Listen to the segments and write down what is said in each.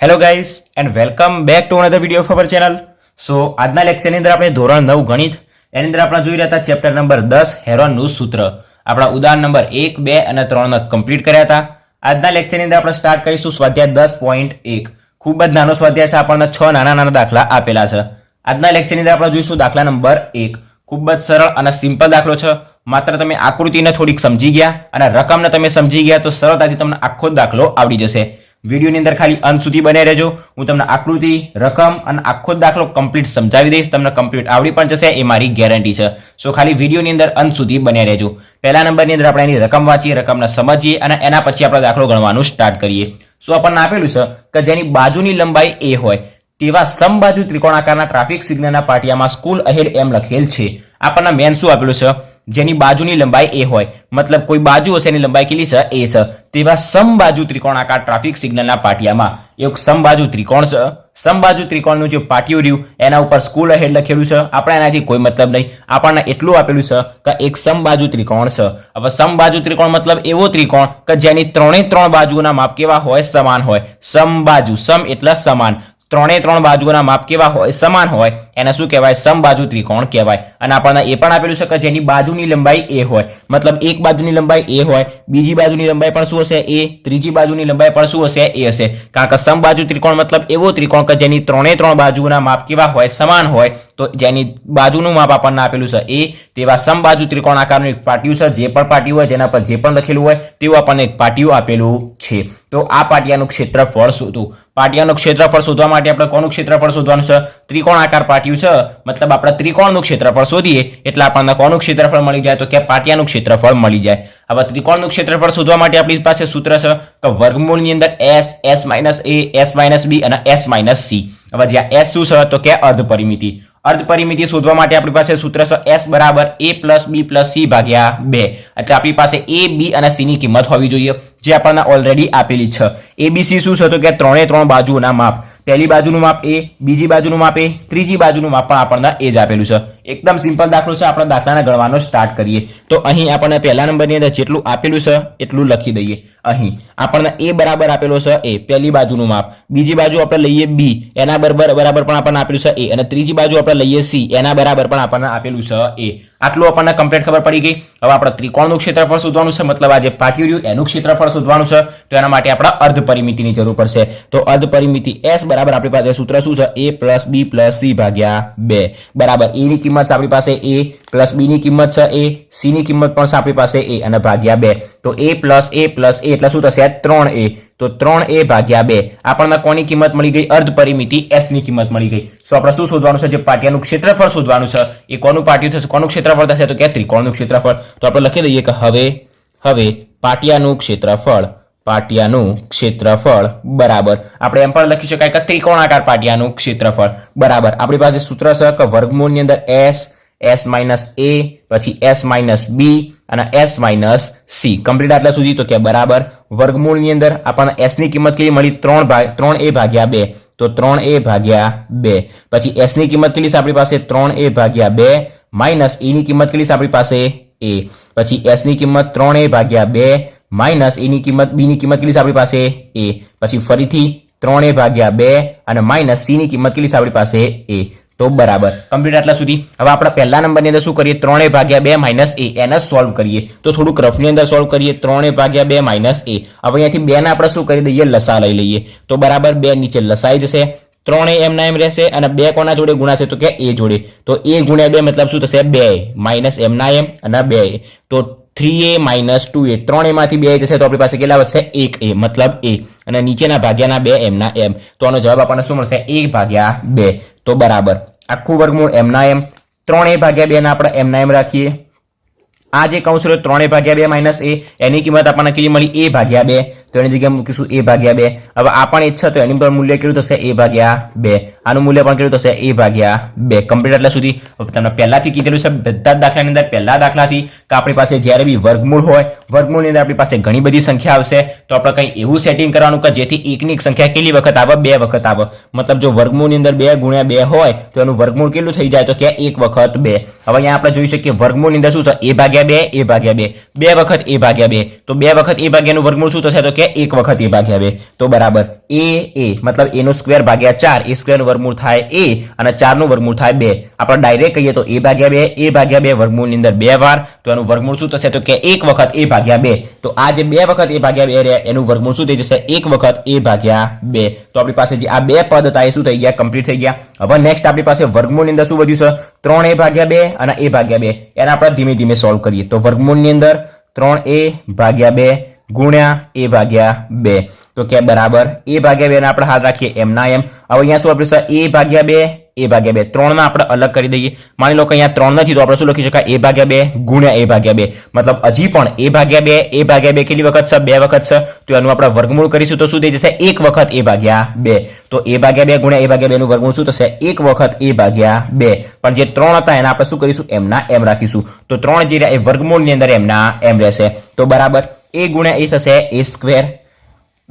Hello guys and welcome back to another video for channel so આજના લેક્ચરની અંદર આપણે ધોરણ નવ ગણિત, એની અંદર આપણે જોઈ રહ્યા હતા ચેપ્ટર નંબર દસ હેરોનનું સૂત્ર. આપણા ઉદાહરણ નંબર એક, બે અને ત્રણ કમ્પ્લીટ કર્યા હતા. આજના લેક્ચરની અંદર આપણે સ્ટાર્ટ કરીશું સ્વાધ્યાય દસ પોઈન્ટ એક. ખૂબ જ નાનો સ્વાધ્યાય છે, આપણને છ નાના નાના દાખલા આપેલા છે. આજના લેક્ચરની અંદર આપણે જોઈશું દાખલા નંબર એક. ખૂબ જ સરળ અને સિમ્પલ દાખલો છે. માત્ર તમે આકૃતિને થોડીક સમજી ગયા અને રકમને તમે સમજી ગયા તો સરળતાથી તમને આખો દાખલો આવડી જશે. વિડીયોની અંદર ખાલી અંત સુધી બને રહેજો. હું તમને આકૃતિ, રકમ અને આખો દાખલો કમ્પ્લીટ સમજાવી દઈશ. તમને કમ્પ્લીટ આવડી પણ જશે, એ મારી ગેરંટી છે. સો ખાલી વિડીયોની અંદર અંત સુધી બને રહેજો. પહેલા નંબરની અંદર આપણે એની રકમ વાંચીએ, રકમને સમજીએ અને એના પછી આપણે દાખલો ગણવાનું સ્ટાર્ટ કરીએ. સો આપણને આપેલું છે કે જેની બાજુની લંબાઈ એ હોય, તેવા સમબાજુ ત્રિકોણાકારના ટ્રાફિક સિગ્નલના પાટિયામાં સ્કૂલ અહેડ એમ લખેલ છે. આપણને મેન શું આપેલું છે? જેની બાજુની લંબાઈ એ હોય. મતલબ કોઈ બાજુ હશે એની લંબાઈ કેટલી છે? એ છે. તેવા સમબાજુ ત્રિકોણાકાર ટ્રાફિક સિગ્નલના પાટિયામાં એક સમબાજુ ત્રિકોણ છે. સમબાજુ ત્રિકોણનું જે પાટિયું રહ્યું, એના ઉપર સ્કૂલ હેડ લખેલું છે. આપણે એનાથી કોઈ મતલબ નહીં. આપણને એટલું આપેલું છે કે એક સમબાજુ ત્રિકોણ છે. હવે સમબાજુ ત્રિકોણ મતલબ એવો ત્રિકોણ કે જેની ત્રણે ત્રણ બાજુઓના માપ કેવા હોય? સમાન હોય. સમબાજુ, સમ એટલે સમાન. ત્રણે ત્રણ બાજુઓના માપ કેવા હોય, સમાન હોય, એને શું કહેવાય? સમબાજુ ત્રિકોણ કહેવાય. અને આપણને એ પણ આપેલું છે કે જેની બાજુની લંબાઈ એ હોય. મતલબ એક બાજુની લંબાઈ એ હોય, બીજી બાજુની લંબાઈ પણ શું હશે? એ. ત્રીજી બાજુની લંબાઈ પણ શું હશે? એ હશે. કારણ કે સમબાજુ ત્રિકોણ મતલબ એવો ત્રિકોણ કે જેની ત્રણે ત્રણ બાજુઓના માપ કેવા હોય, સમાન હોય તો જેની બાજુનું માપ આપણને આપેલું છે એ, તેવા સમબાજુ ત્રિકોણ આકારનું એક પાટિયું છે. જે પણ પાટિયું હોય, જેના પર જે પણ લખેલું હોય, તેવું આપણને એક પાટિયું આપેલું છે. તો આ પાટિયાનું ક્ષેત્રફળ શોધવું. પાટિયાનું ક્ષેત્રફળ શોધવા માટે આપણે કોનું ક્ષેત્રફળ શોધવાનું છે? ત્રિકોણાકાર પાટિયું છે. મતલબ આપણે ત્રિકોણનું ક્ષેત્રફળ શોધીએ, એટલે આપણને કોનું ક્ષેત્રફળ મળી જાય? તો કે પાટિયાનું ક્ષેત્રફળ મળી જાય. હવે ત્રિકોણનું ક્ષેત્રફળ શોધવા માટે આપણી પાસે સૂત્ર છે કે વર્ગમૂળની અંદર S S minus A S minus B અને એસ માઇનસ સી હવે જ્યાં એસ શું છે? તો કે અર્ધ પરિમિતિ અર્ધ પરિમિતિ શોધવા માટે આપણી પાસે સૂત્ર છે એસ બરાબર A plus B plus C ભાગ્યા બે. એટલે આપણી પાસે એ બી અને સીની કિંમત હોવી જોઈએ. જે આપણને ઓલરેડી આપેલી છે. એબીસી શું છે તો કે ત્રણે ત્રણ બાજુઓના માપ. પહેલી બાજુનું માપ એ બીજી બાજુનું માપ એ ત્રીજી બાજુનું માપ પણ આપણને એ જ આપેલું છે. એકદમ સિમ્પલ દાખલો છે, આપણે દાખલાને ગણવાનો સ્ટાર્ટ કરીએ. તો અહીં આપણને પહેલા નંબરની અંદર જેટલું આપેલું છે, એટલું લખી દઈએ. અહીં આપણને એ બરાબર આપેલો છે એ પહેલી બાજુનું માપ. બીજી બાજુ આપણે લઈએ બી એના બરાબર બરાબર પણ આપણને આપેલું છે એ અને ત્રીજી બાજુ આપણે લઈએ સી એના બરાબર પણ આપણને આપેલું છે એ આટલું આપણને કમ્પ્લીટ ખબર પડી ગઈ. હવે આપણે ત્રિકોણનું ક્ષેત્રફળ શોધવાનું છે, મતલબ આ જે પાટિયું રહ્યું એનું ક્ષેત્રફળ શોધવાનું છે, તો એના માટે આપણે અર્ધ પરિમિતિની જરૂર પડશે. તો અર્ધ પરિમિતિ એસ બરાબર આપણી પાસે સૂત્ર શું છે? A plus B plus C ભાગ્યા બે. બરાબર, એની કિંમત આપણી પાસે એ પ્લસ બી ની કિંમત છે એ સી ની કિંમત પણ છે આપણી પાસે એ અને ભાગ્યા બે. તો એ પ્લસ એ પ્લસ એ એટલે શું થશે? ત્રણ એ તો ત્રણ એ ભાગ્યા બે. આપણને કોની કિંમત મળી ગઈ? અર્ધ પરિમિતિ એસની કિંમત મળી ગઈ. સો આપણે શું શોધવાનું છે? જે પાટિયાનું ક્ષેત્રફળ શોધવાનું છે, એ કોનું પાટિયું થશે? કોનું ક્ષેત્રફળ થશે? તો કે ત્રિકોણનું ક્ષેત્રફળ. તો આપણે લખી દઈએ કે હવે હવે પાટિયાનું ક્ષેત્રફળ પાટિયાનું ક્ષેત્રફળ બરાબર. આપણે એમ પણ લખી શકાય કે ત્રિકોણાકાર પાટિયાનું ક્ષેત્રફળ બરાબર. આપણી પાસે સૂત્ર છે કે વર્ગમૂળની અંદર એસ એસ માઇનસ એ પછી એસ માઇનસ બી અને એસ માઇનસ સી કમ્પ્લીટ આટલા સુધી તો કે બરાબર. વર્ગમૂળની અંદર આપણને એસની કિંમત કેવી મળી? ત્રણ ભાગ, ત્રણ એ ભાગ્યા બે. તો ત્રણ એ ભાગ્યા બે. પછી એસની કિંમત કેટલી છે આપણી પાસે? ત્રણ એ ભાગ્યા બે. માઇનસ એની ની કિંમત કેટલી છે આપણી પાસે? એ પછી એસની કિંમત ત્રણ એ ભાગ્યા બે. માઇનસ એની કિંમત બી ની કિંમત કેટલી છે આપણી પાસે? એ પછી ફરીથી ત્રણ એ ભાગ્યા બે અને માઇનસ સી ની કિંમત કેટલી છે આપણી પાસે? એ તો બરાબર. કમ્પ્લીટ આટલા સુધી. હવે આપણે પહેલા નંબરની અંદર શું કરીએ? ત્રણે ભાગ્યા બે માઇનસ એ એને સોલ્વ કરીએ. તો થોડુંક રફની અંદર સોલ્વ કરીએ. ત્રણે ભાગ્યા બે માઇનસ એ હવે અહીંયાથી બેને આપણે શું કરી દઈએ? લસા લઈ લઈએ. તો બરાબર બે નીચે લસાઈ જશે. ત્રણે એમના એમ રહેશે અને બે કોના જોડે ગુણાશે? તો કે એ જોડે. તો એ ગુણ્યા બે મતલબ શું થશે? બે માઇનસ એમના એમ અને બે તો three A minus two A. ત્રણ એમાંથી બે જશે તો આપણી પાસે કેટલા વધશે? એક એ, મતલબ એ. અને નીચેના ભાગ્યાના બે, એમના એમ. તો આનો જવાબ આપણને શું મળશે? એક ભાગ્યા બે. તો બરાબર. આખું વર્ગમૂળ એમના એમ. ત્રણ એ ભાગ્યા બે આપણે એમના એમ રાખીએ. આ જે કૌંસ રહ્યો, ત્રણે ભાગ્યા બે માઇનસ એ, એની કિંમત આપણને કેટલી મળી? એ ભાગ્યા બે. તો એની જગ્યાએ મૂકીશું એ ભાગ્યા બે. હવે આ પણ ઈચ્છા તો એની પર મૂલ્ય કેટલું થશે? એ ભાગ્યા બે. આનું મૂલ્ય પણ કેટલું થશે? એ ભાગ્યા બે. કમ્પ્લીટ એટલા સુધી. તમને પહેલાથી કીધેલું છે, બધા જ દાખલાની અંદર પહેલા દાખલાથી, કે આપણી પાસે જ્યારે બી વર્ગમૂળ હોય, વર્ગમૂળની અંદર આપણી પાસે ઘણી બધી સંખ્યા આવશે. તો આપણે કંઈ એવું સેટિંગ કરવાનું કે જેથી એકની એક સંખ્યા કેટલી વખત આવે? બે વખત આવે. મતલબ જો વર્ગમૂળની અંદર બે ગુણ્યા બે હોય, તો એનું વર્ગમૂળ કેટલું થઈ જાય? તો કે એક વખત બે. હવે અહીંયા આપણે જોઈ શકીએ વર્ગમૂળની અંદર શું છે? એ ભાગ્યા બે, એ ભાગ્યા બે. બે વખત એ ભાગ્યા બે. તો બે વખત એ ભાગ્યાનું વર્ગમૂળ શું થશે? તો કે કે એક વખત એ ભાગ્યા બે. તો બરાબર. એ એ. મતલબ એનો સ્ક્વેર ભાગ્યા ચાર. એ સ્ક્વેરનું વર્ગમૂળ થાય એ અને ચારનું વર્ગમૂળ થાય બે. આપણે ડાયરેક્ટ કહીએ તો એ ભાગ્યા બે, એ ભાગ્યા બે વર્ગમૂળની અંદર બે વાર. તો એનું વર્ગમૂળ શું થશે? તો કે એક વખત એ ભાગ્યા બે. તો આ જે બે વખત એ ભાગ્યા બે રહ્યા, એનું વર્ગમૂળ શું થઈ જશે? એક વખત એ ભાગ્યા બે. તો આપણી પાસે જે આ બે પદ હતા એ શું થઈ ગયા? કમ્પ્લીટ થઈ ગયા. હવે નેક્સ્ટ આપણી પાસે વર્ગમૂળની અંદર શું વધ્યું છે? ત્રણ એ ભાગ્યા બે અને એ ભાગ્યા બે. એને આપણે ધીમે ધીમે સોલ્વ કરીએ. તો વર્ગમૂળની અંદર ત્રણ એ ભાગ્યા બે ગુણ્યા એ ભાગ્યા બે તો કે બરાબર એ ભાગ્યા બે આપણે હાથ રાખીએ એમના એમ હવે અહીંયા શું આપણે એ ભાગ્યા બે એ ભાગ્યા બે ત્રણને આપણે અલગ કરી દઈએ માની લો કે અહીંયા ત્રણ નથી તો આપણે શું લખી શકાય એ ભાગ્યા બે ગુણ્યા એ ભાગ્યા બે મતલબ હજી પણ એ ભાગ્યા બે એ ભાગ્યા બે કેટલી વખત છે બે વખત છે તો એનું આપણે વર્ગમૂળ કરીશું તો શું થઈ જશે એક વખત એ ભાગ્યા બે તો એ ભાગ્યા બે ગુણ્યા એ ભાગ્યા બે નું વર્ગમૂળ શું થશે એક વખત એ ભાગ્યા બે પણ જે ત્રણ હતા એના આપણે શું કરીશું એમના એમ રાખીશું તો ત્રણ જે એ વર્ગમૂળની અંદર એમના એમ રહેશે તો બરાબર એ ગુણ્યા એ થશે એ સ્ક્વેર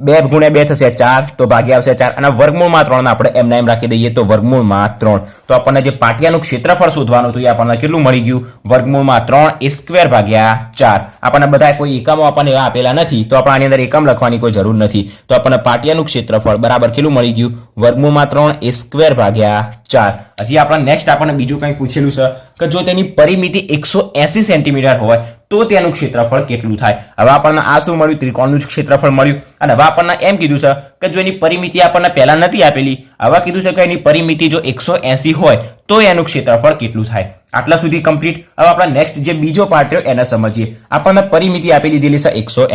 બે ગુણ્યા બે થશે ચાર, તો ભાગ્યા આવશે ચાર. અને વર્ગમૂળમાં ત્રણ આપણે એમના એમ રાખી દઈએ તો વર્ગમૂળમાં ત્રણ. તો આપણને જે પાટિયાનું ક્ષેત્રફળ શોધવાનું હતું એ આપણને કેટલું મળી ગયું? વર્ગમૂળમાં ત્રણ, એ સ્ક્વેર ભાગ્યા ચાર. આપણને બધા કોઈ એકમો આપણને એવા આપેલા નથી, તો આપણે આની અંદર એકમ લખવાની કોઈ જરૂર નથી. તો આપણને પાટિયાનું ક્ષેત્રફળ બરાબર કેટલું મળી ગયું? વર્ગમૂળમાં ત્રણ, એ સ્ક્વેર ભાગ્યા ચાર. હજી આપણે નેક્સ્ટ આપણને બીજું કંઈ પૂછેલું છે, કે જો તેની પરિમિતિ એકસો સેન્ટીમીટર હોય તો તેનું ક્ષેત્રફળ કેટલું થાય? હવે આપણને આ શું મળ્યું? ત્રિકોણનું જ ક્ષેત્રફળ મળ્યું. અને હવે આપણને એમ કીધું છે કે જો એની પરિમિતિ આપણને પહેલા નથી આપેલી, હવે કીધું છે કે એની પરિમિતિ જો એકસો હોય, તો એનું ક્ષેત્રફળ કેટલું થાય? આટલા સુધી કમ્પ્લીટ હવે આપણે નેક્સ્ટ જે બીજો પાર્ટ રહ્યો, એને સમજીએ. આપણને પરિમિતિ આપી દીધેલી છે એકસો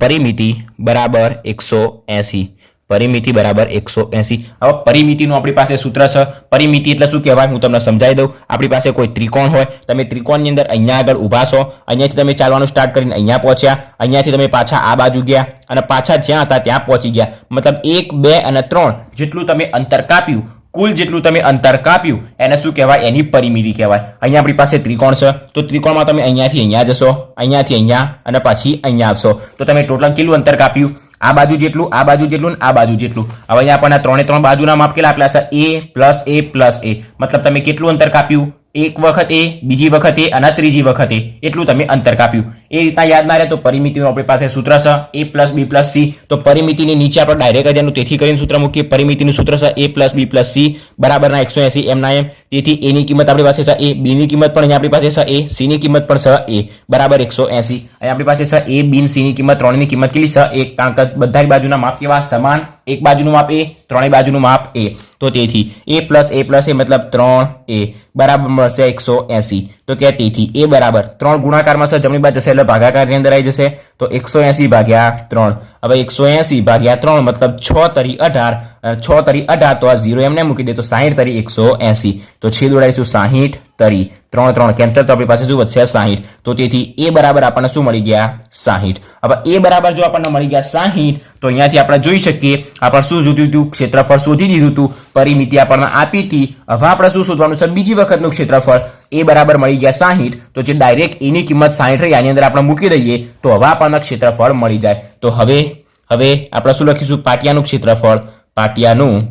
પરિમિતિ બરાબર એકસો એસી. પરિમિતિ બરાબર એકસો એસી. હવે પરિમિતિનું આપણી પાસે સૂત્ર છે. પરિમિતિ એટલે શું કહેવાય? હું તમને સમજાવી દઉં. આપણી પાસે કોઈ ત્રિકોણ હોય. તમે ત્રિકોણની અંદર અહીંયા આગળ ઊભા છો. અહીંયાથી તમે ચાલવાનું સ્ટાર્ટ કરીને અહીંયા પહોંચ્યા. અહીંયાથી તમે પાછા આ બાજુ ગયા અને પાછા જ્યાં હતા ત્યાં પહોંચી ગયા. મતલબ એક, બે અને ત્રણ જેટલું તમે અંતર કાપ્યું, કુલ જેટલું તમે અંતર કાપ્યું, એને શું કહેવાય? એની પરિમિતિ કહેવાય. અહીંયા આપણી પાસે ત્રિકોણ છે. તો ત્રિકોણમાં તમે અહીંયાથી અહીંયા જશો, અહીંયાથી અહીંયા અને પછી અહીંયા આવશો. તો તમે ટોટલ કેટલું અંતર કાપ્યું? આ બાજુ જેટલું, આ બાજુ જેટલું આ બાજુ જેટલું. હવે અહીંયા આપણને ત્રણે ત્રણ બાજુના માપ કેટલા આપેલા છે? એ પ્લસ એ પ્લસ એ મતલબ તમે કેટલું અંતર કાપ્યું? એક વખત એ બીજી વખત એ અને ત્રીજી વખત એટલું તમે અંતર કાપ્યું. એ રીતના યાદ ના રહે તો પરિમિતિનું આપણી પાસે સૂત્ર છે, A plus B plus C. તો પરિમિતિની નીચે આપણે ડાયરેક્ટ જ એનું તેથી કરીને સૂત્ર મૂકીએ. પરિમિતિનું સૂત્ર છે, A plus B plus C બરાબરના એકસો એસી એમના એમ. તેથી એની કિંમત આપણી પાસે છે, એ બીની કિંમત પણ અહીંયા આપણી પાસે છે, એ સીની કિંમત પણ છે, એ બરાબર એકસો એસી. અહીંયા આપણી પાસે છે, એ બીન સીની કિંમત ત્રણની કિંમત કેટલી છે, એક કારણ કે બધા બાજુના માપ કેવા? સમાન એક બાજુનું માપ એ, ત્રણેય બાજુનું માપ એ. તો તેથી એ પ્લસ એ પ્લસ એ મતલબ ત્રણ એ. બરાબર મળશે એકસો એસી. તો કે તેથી એ બરાબર. ત્રણ ગુણાકારમાં છે જમણી બાજુ જશે એટલે ભાગાકારની અંદર આવી જશે. તો એકસો એસી ભાગ્યા ત્રણ. હવે એકસો એસી ભાગ્યા ત્રણ મતલબ છ તરી અઢાર છ તરી અઢાર તો આ ઝીરો એમને મૂકી દે તો સાહીઠ તરી એકસો એસી. તો છેદ ઉડાડીશું સાહીઠ તરી ત્રણ ત્રણ. કેન્સલ તો આપણી પાસે શું વધશે સાહીઠ. તો તેથી એ બરાબર આપણને શું મળી ગયા? સાહીઠ. હવે એ બરાબર જો આપણને મળી ગયા સાહીઠ, તો અહીંયાથી આપણે જોઈ શકીએ, આપણે શું જોતું હતું? ક્ષેત્રફળ શોધી દીધું હતું. પરિમિતિ આપણને આપી હતી. હવે આપણે શું શોધવાનું છે? બીજી વખતનું ક્ષેત્રફળ. એ બરાબર મળી ગયા સાહીઠ. તો જે ડાયરેક્ટ એની કિંમત સાહીઠ રહી, આની અંદર આપણે મૂકી દઈએ, તો હવે આપણને ક્ષેત્રફળ મળી જાય. તો હવે હવે આપણે શું લખીશું? પાટિયાનું ક્ષેત્રફળ. પાટિયાનું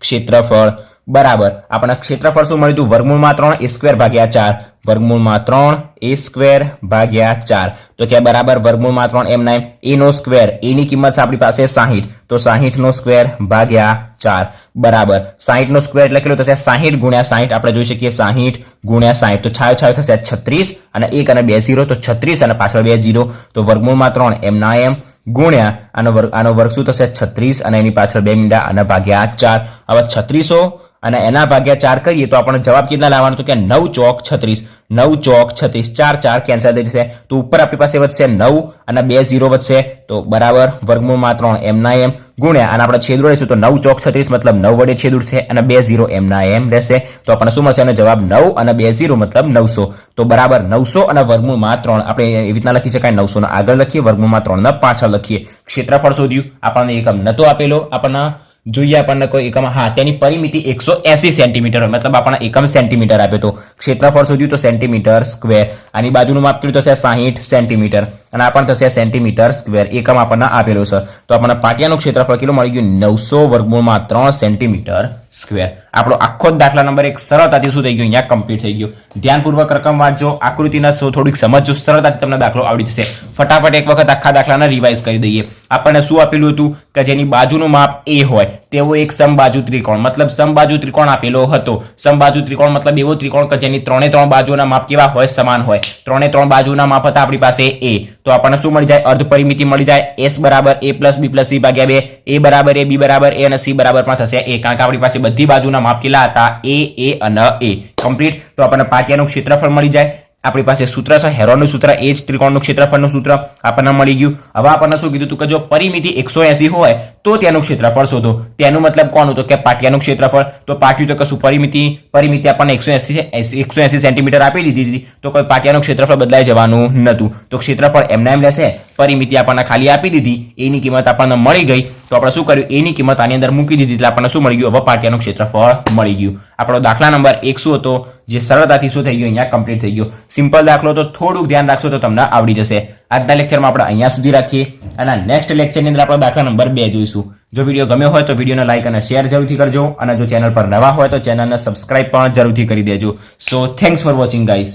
ક્ષેત્રફળ. બરાબર. આપણને ક્ષેત્રફળ શું મળ્યું હતું? વર્ગમૂળમાં ત્રણ, એ સ્ક્વેર ભાગ્યા ચાર. વર્ગમૂળમાં ત્રણ, એ સ્ક્વેર ભાગ્યા ચાર. તો કે બરાબર વર્ગમૂળમાં ત્રણ, એમ એ એનો સ્ક્વેર, એની કિંમત છે આપણી પાસે સાહીઠ. તો સાહીઠ નો સ્ક્વેર ભાગ્યા ચાર. બરાબર. સાહીઠ નો સ્ક્વેર એટલે કેટલું થશે? સાહીઠ ગુણ્યા સાહીઠ. આપણે જોઈ શકીએ સાહીઠ ગુણ્યા સાહીઠ. તો છાયો છાયો થશે છત્રીસ અને એક અને બે ઝીરો, તો છત્રીસ અને પાછળ બે ઝીરો. તો વર્ગમૂળમાં ત્રણ, એમ ના એમ ગુણ્યા આનો વર્ગ આનો વર્ગ શું થશે? છત્રીસ અને એની પાછળ બે મીંડા અને ભાગ્યા ચાર. હવે છત્રીસો અને એના ભાગ્યા ચાર કરીએ તો આપણને જવાબ કેટલા લાવવાનો તો કે નવ ચોક છત્રીસ. નવ ચોક છત્રીસ. ચાર ચાર કેન્સલ થઈ જશે. તો ઉપર આપણી પાસે વધશે નવ અને બે ઝીરો વધશે. તો બરાબર વર્ગમૂળમાં ત્રણ એમના એમ ગુણ્યા. અને આપણે છેદ ઉડેશું તો નવ ચોક છત્રીસ મતલબ નવ વડે છેદ ઉડશે અને બે ઝીરો એમના એમ રહેશે. તો આપણને શું મળશે? અને જવાબ નવ અને બે ઝીરો મતલબ નવસો. તો બરાબર નવસો અને વર્ગમૂળમાં ત્રણ. આપણે એવી રીતના લખી શકાય. નવસો આગળ લખીએ, વર્ગમૂળમાં ત્રણ પાછળ લખીએ. ક્ષેત્રફળ શોધ્યું. આપણને એકમ નતો આપેલો. આપણને જોઈએ આપણને કોઈ એકમ, હા, તેની પરિમિતિ એકસો એસી સેન્ટીમીટર હોય. મતલબ આપણને એકમ સેન્ટીમીટર આપ્યો તો. ક્ષેત્રફળ શોધ્યું તો સેન્ટીમીટર સ્ક્વેર આની બાજુનું માપ કર્યું તો સાહીઠ સેન્ટીમીટર અને આ પણ થશે સેન્ટીમીટર સ્ક્વેર એકમ આપણને આપેલો છે. તો આપણને પાટિયાનું ક્ષેત્રફળ કેટલું મળી ગયું? નવસો વર્ગમૂળમાં ત્રણ સેન્ટીમીટર સ્ક્વેર આપણો આખો દાખલા નંબર એક સરળતાથી શું થઈ ગયું? અહીંયા કમ્પ્લીટ થઈ ગયું. ધ્યાનપૂર્વક રકમ વાંચજો. આકૃતિના થોડીક સમજો સરળતાથી તમને દાખલો આવડી જશે. ફટાફટ એક વખત આખા દાખલાને રિવાઇઝ કરી દઈએ. આપણને શું આપેલું હતું? કે જેની બાજુનું માપ એ હોય તેવો એક સમબાજુ ત્રિકોણ, મતલબ સમબાજુ ત્રિકોણ આપેલો હતો. સમબાજુ ત્રિકોણ મતલબ એવો ત્રિકોણ કે જેની ત્રણે ત્રણ બાજુના માપ કેવા હોય? સમાન હોય. ત્રણે ત્રણ બાજુના માપ હતા આપણી પાસે એ તો આપણને શું મળી જાય? અર્ધ પરિમિતિ મળી જાય. એસ બરાબર A plus B plus C ભાગ્યા બે. એ બરાબર એ બી બરાબર એ અને સી બરાબર પણ થશે. એ કારણ કે આપણી પાસે બધી બાજુના માપ કેટલા હતા. એ એ અને એ કમ્પ્લીટ તો આપણને પાટિયાનું ક્ષેત્રફળ મળી જાય. આપણી પાસે સૂત્ર છે, હેરોનનું સૂત્ર, એ જ ત્રિકોણનું ક્ષેત્રફળનું સૂત્ર આપણને મળી ગયું. હવે આપણને શું કીધું હતું કે જો પરિમિતિ એકસો એસી હોય, તો તેનું ક્ષેત્રફળ શોધો. તેનું મતલબ કોનું તો કે પાટિયાનું ક્ષેત્રફળ. તો પાટિયું તો કશું પરિમિતિ પરિમિતિ આપણને એકસો એસી એકસો એસી સેન્ટીમીટર આપી દીધી હતી. તો કોઈ પાટિયાનું ક્ષેત્રફળ બદલાઈ જવાનું નહોતું. તો ક્ષેત્રફળ એમને એમ લેશે પરિમિતિ આપણને ખાલી આપી દીધી. એની કિંમત આપણને મળી ગઈ. તો આપણે શું કર્યું? એની કિંમત આની અંદર મૂકી દીધી. એટલે આપણને શું મળી ગયું? હવે પાટિયાનું ક્ષેત્રફળ મળી ગયું. આપણો દાખલા નંબર એક શું હતો? જે સરળતાથી શું થઈ ગયું, અહીંયા કમ્પ્લીટ થઈ ગયું. સિમ્પલ દાખલો તો થોડુંક ધ્યાન રાખશો તો તમને આવડી જશે. આજના લેક્ચરમાં આપણે અહીંયા સુધી રાખીએ અને નેક્સ્ટ લેક્ચરની અંદર આપણે દાખલા નંબર બે જોઈશું. જો વીડિયો ગમ્યો હોય તો વિડીયોને લાઇક અને શેર જરૂરથી કરજો અને જો ચેનલ પર નવા હોય તો ચેનલને સબસ્ક્રાઇબ પણ જરૂરથી કરી દેજો. So thanks for watching guys